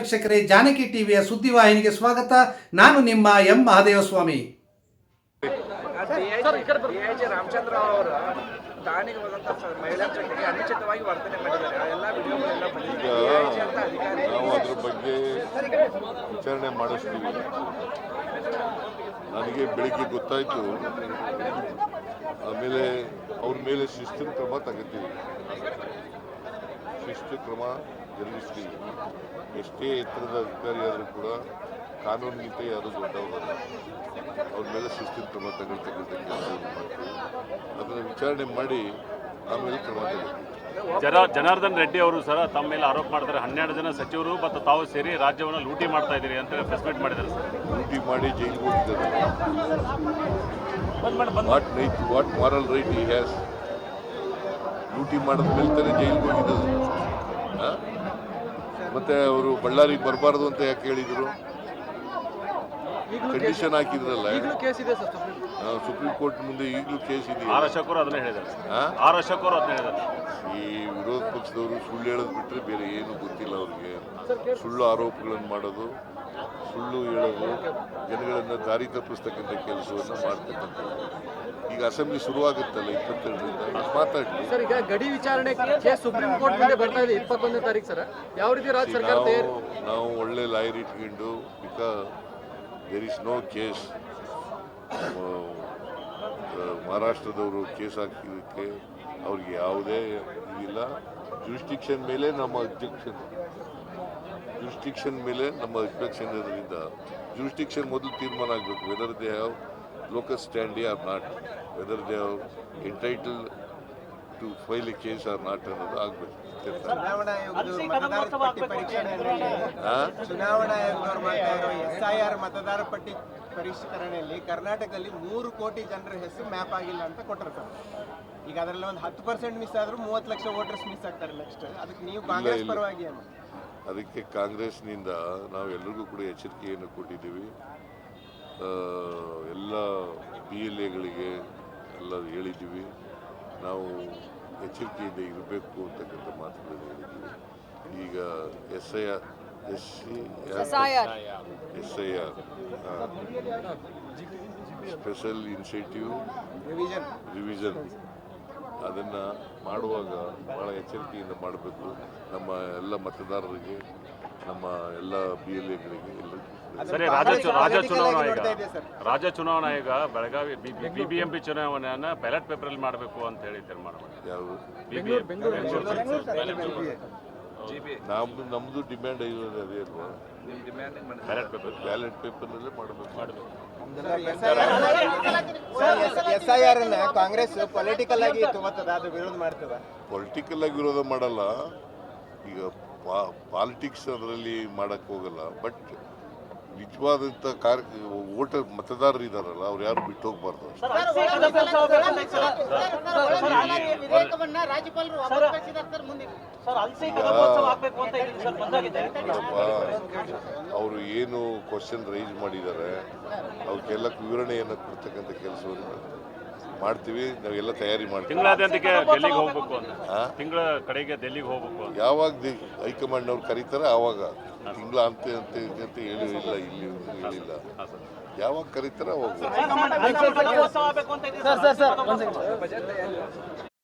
ವೀಕ್ಷಕರೇ ಜಾನಕಿ ಟಿವಿಯ ಸುದ್ದಿವಾಹಿನಿಗೆ ಸ್ವಾಗತ. ನಾನು ನಿಮ್ಮ ಎಂ. ಮಹಾದೇವ ಸ್ವಾಮಿ ರಾಮಚಂದ್ರ ಅವರು ದಾನಿಗೆ ಹೋದಂತ ಸ- ಮಹಿಳಾ ಜೊತೆಗೆ ಅನುಚಿತವಾಗಿ ವರ್ತನೆ ಮಾಡಿದ್ದಾರೆ ಆ ಎಲ್ಲ ವಿಡಿಯೋಗಳೆಲ್ಲ ಬಂದಿದೆ. DIG ಅಂತ ಅಧಿಕಾರಿ ನಾವು ಅದ್ರ ಬಗ್ಗೆ ವಿಚಾರಣೆ ಮಾಡಿಸ್ತೀವಿ. ನನಗೆ ಬೆಳಿಗ್ಗೆ ಗೊತ್ತಾಯಿತು. ಆಮೇಲೆ ಅವ್ರ ಮೇಲೆ ಶಿಸ್ತಿನ ಕ್ರಮ ತಗೋತೀವಿ ಶಿಸ್ತು ಕ್ರಮ ಜರುಗಿಸ್ತೀವಿ. ಎಷ್ಟೇ ಎತ್ತರದ ಅಧಿಕಾರಿ ಆದರೂ ಕೂಡ ಕಾನೂನಿಗಿಂತ ಯಾರು ದೊಡ್ಡವರಲ್ಲ ಅವ್ರ ಮೇಲೆ ಶಿಸ್ತಿನ ಕ್ರಮ ತಗೊಳ್ತಕ್ಕಂಥ ಮಾಡ್ತೀವಿ. ಅದನ್ನು ವಿಚಾರಣೆ ಮಾಡಿ ಆಮೇಲೆ ಕ್ರಮ ತಗೊಳ್ತೀವಿ. ಜನ ಜನಾರ್ದನ್ ರೆಡ್ಡಿ ಅವರು ಸರ್ ತಮ್ಮ ಮೇಲೆ ಆರೋಪ ಮಾಡ್ತಾರೆ ಹನ್ನೆರಡು ಜನ ಸಚಿವರು ಮತ್ತು ತಾವು ಸೇರಿ ರಾಜ್ಯವನ್ನು ಲೂಟಿ ಮಾಡ್ತಾ ಇದ್ದೀರಿ ಅಂತ ಪ್ರೆಸ್ ಮೀಟ್ ಮಾಡಿದ್ದಾರೆ ಸರ್. ಲೂಟಿ ಮಾಡಿ ಜೈಲಿಗೆ ಹೋಗಿದ್ದಾರೆ what right what moral right he has duty ಮಾಡಿದ ಮೇಲೆ ತಾನೇ ಜೈಲಿಗೆ ಹೋಗಿದ್ದು? ಮತ್ತೆ ಅವರು ಬಳ್ಳಾರಿಗೆ ಬರಬಾರ್ದು ಅಂತ ಯಾಕೆ ಹೇಳಿದ್ರು? ಕಂಡೀಷನ್ ಹಾಕಿದ್ರಲ್ಲ. ಕೇಸ್ ಇದೆ ಸರ್ ಸುಪ್ರೀಂ ಕೋರ್ಟ್. ಮುಂದೆ ಈಗಲೂ ಕೇಸ್ ಇದೆ ಈ ವಿರೋಧ ಪಕ್ಷದವರು ಸುಳ್ಳು ಹೇಳೋದು ಬಿಟ್ಟರೆ ಬೇರೆ ಏನು ಗೊತ್ತಿಲ್ಲ ಅವ್ರಿಗೆ. ಸುಳ್ಳು ಆರೋಪಗಳನ್ನು ಮಾಡೋದು ಸುಳ್ಳು ಹೇಳೋದು ಜನಗಳನ್ನು ದಾರಿ ತಪ್ಪಿಸ್ತಕ್ಕಂಥ ಕೆಲಸವನ್ನು ಮಾಡ್ತಕ್ಕಂಥದ್ದು ಈಗ ಅಸೆಂಬ್ಲಿ ಶುರುವಾಗುತ್ತಲ್ಲ ಇಪ್ಪತ್ತೆರಡರಿಂದ. ಮಾತಾಡಲಿ. ಸರ್ ಈಗ ಗಡಿ ವಿಚಾರಣೆ ಕೇಸ್ ಸುಪ್ರೀಂ ಕೋರ್ಟ್ ಮುಂದೆ ಬರ್ತಾ ಇದೆ ಇಪ್ಪತ್ತೊಂದನೇ ತಾರೀಕು ಸರ್. ಯಾವ ರೀತಿ ರಾಜ್ಯ ಸರ್ಕಾರ ನಾವು ನಾವು ಒಳ್ಳೆ ಲಾಯರ್ ಇಟ್ಕೊಂಡು because there is no case ಮಹಾರಾಷ್ಟ್ರದವರು case ಹಾಕಿದ್ದಕ್ಕೆ ಅವ್ರಿಗೆ ಯಾವುದೇ ಇದಿಲ್ಲ. ಜುರಿಸ್ಟಿಕ್ಷನ್ ಮೇಲೆ ನಮ್ಮ ಅಬ್ಜೆಕ್ಷನ್ ಜುರಿಸ್ಟಿಕ್ಷನ್ ಮೇಲೆ ನಮ್ಮ ಅಬ್ಜೆಕ್ಷನ್ ಇರೋದ್ರಿಂದ ಜುರಿಸ್ಟಿಕ್ಷನ್ ಮೊದಲು ತೀರ್ಮಾನ ಆಗಬೇಕು. Whether they have locus standi or not, whether they are entitled to file a case or not ಅನ್ನೋದು ಆಗಬೇಕು. ಚುನಾವಣಾ ಆಯೋಗದವರು ಮಾಡ್ತಾ ಇರೋ ಎಸ್ಐಆರ್ ಮತದಾರ ಪಟ್ಟಿ ಪರಿಷ್ಕರಣೆಯಲ್ಲಿ ಕರ್ನಾಟಕದಲ್ಲಿ ಮೂರು ಕೋಟಿ ಜನರ ಹೆಸರು ಮ್ಯಾಪ್ ಆಗಿಲ್ಲ ಅಂತ ಕೊಟ್ಟರು ಈಗ ಅದರಲ್ಲಿ ಒಂದು ಹತ್ತು ಪರ್ಸೆಂಟ್ ಮಿಸ್ ಆದ್ರೂ ಮೂವತ್ತು ಲಕ್ಷ ವೋಟರ್ಸ್ ಮಿಸ್ ಆಗ್ತಾರೆ ನೆಕ್ಸ್ಟ್ ಅದಕ್ಕೆ ನೀವು ಕಾಂಗ್ರೆಸ್. ಪರವಾಗಿ ಅದಕ್ಕೆ ಕಾಂಗ್ರೆಸ್ನಿಂದ ನಾವು ಎಲ್ಲರಿಗೂ ಕೂಡ ಎಚ್ಚರಿಕೆಯನ್ನು ಕೊಟ್ಟಿದ್ದೀವಿ. ಎಲ್ಲ ಪಿ ಎಲ್ ಎಗಳಿಗೆ ಎಲ್ಲ ಹೇಳಿದ್ದೀವಿ. ನಾವು ಎಚ್ಚರಿಕೆಯಿಂದ ಇರಬೇಕು ಅಂತಕ್ಕಂಥ ಮಾತುಗಳನ್ನು ಹೇಳಿದ್ದೀವಿ. ಈಗ S I R S C S I R special incentive revision revision. ಅದನ್ನು ಮಾಡುವಾಗ ಭಾಳ ಎಚ್ಚರಿಕೆಯಿಂದ ಮಾಡಬೇಕು. ನಮ್ಮ ಎಲ್ಲ ಮತದಾರರಿಗೆ ನಮ್ಮ ಎಲ್ಲ ಬಿ ಎಲ್ ಎಗಳಿಗೆ ಎಲ್ಲರಿಗೂ ಸರಿ ರಾಜ್ಯ ಚು- ರಾಜ್ಯ ಚುನಾವಣಾ ಆಯೋಗ. ರಾಜ್ಯ ಚುನಾವಣಾ ಆಯೋಗ Belagavi B B M P ಚುನಾವಣೆಯನ್ನ ballot ಪೇಪರಲ್ಲಿ ಮಾಡಬೇಕು ಅಂತ ಹೇಳಿ ತೀರ್ಮಾನ ಮಾಡಿದೆ ನಮ್ದು ನಮ್ಮದು ಡಿಮ್ಯಾಂಡ್ ಇರೋದು ಅದೇ ಅಲ್ವಾ? ಬ್ಯಾಲೆಟ್ ಪೇಪರ್ ಬ್ಯಾಲೆಟ್ ಪೇಪರ್ನಲ್ಲೇ ಮಾಡಬೇಕು. ಮಾಡಬೇಕು. ಎಸ್ ಐ ಆರ್ ಅನ್ನ ಕಾಂಗ್ರೆಸ್ ಪೊಲಿಟಿಕಲ್ ಆಗಿ ತಗೋತದ ಅದು ವಿರೋಧ ಮಾಡ್ತದ. ಪೊಲಿಟಿಕಲ್ ಆಗಿ ವಿರೋಧ ಮಾಡಲ್ಲ. ಈಗ ಪಾಲಿಟಿಕ್ಸ್ ಅದರಲ್ಲಿ ಮಾಡಕ್ಕೆ ಹೋಗಲ್ಲ ಬಟ್ ನಿಜವಾದಂಥ ಕಾರ್ ವೋಟರ್ ಮತದಾರರು ಇದಾರಲ್ಲ ಅವ್ರು ಯಾರು ಬಿಟ್ಟು ಹೋಗ್ಬಾರ್ದು ಅವರು ಏನು ಕ್ವಶನ್ ರೈಸ್ ಮಾಡಿದ್ದಾರೆ ಅವಕ್ಕೆಲ್ಲ ವಿವರಣೆಯನ್ನು ಕೊಡ್ತಕ್ಕಂಥ ಕೆಲಸವನ್ನು ಮಾಡ್ತೀವಿ ನಾವೆಲ್ಲ ತಯಾರಿ ಮಾಡ್ತೀವಿ ತಿಂಗಳಾದ್ಯಂತಕ್ಕೆ ಡೆಲ್ಲಿಗೆ ಹೋಗ್ಬೇಕು ಅಂತ? ತಿಂಗಳ ಕಡೆಗೆ ಡೆಲ್ಲಿಗೆ ಹೋಗ್ಬೇಕು ಅಂತ ಯಾವಾಗ ದಿ- ಹೈಕಮಾಂಡ್ನವ್ರು ಕರೀತಾರೆ ಆವಾಗ ತಿಂಗಳ ಅಂತ ಅಂತ ಅಂತ ಹೇಳಿಲ್ಲ ಇಲ್ಲಿ ಹೇಳಿಲ್ಲ ಯಾವಾಗ ಕರೀತಾರೆ ಅವಾಗ ಹೋಗ್ಬೇಕು. ಬಜೆಟ್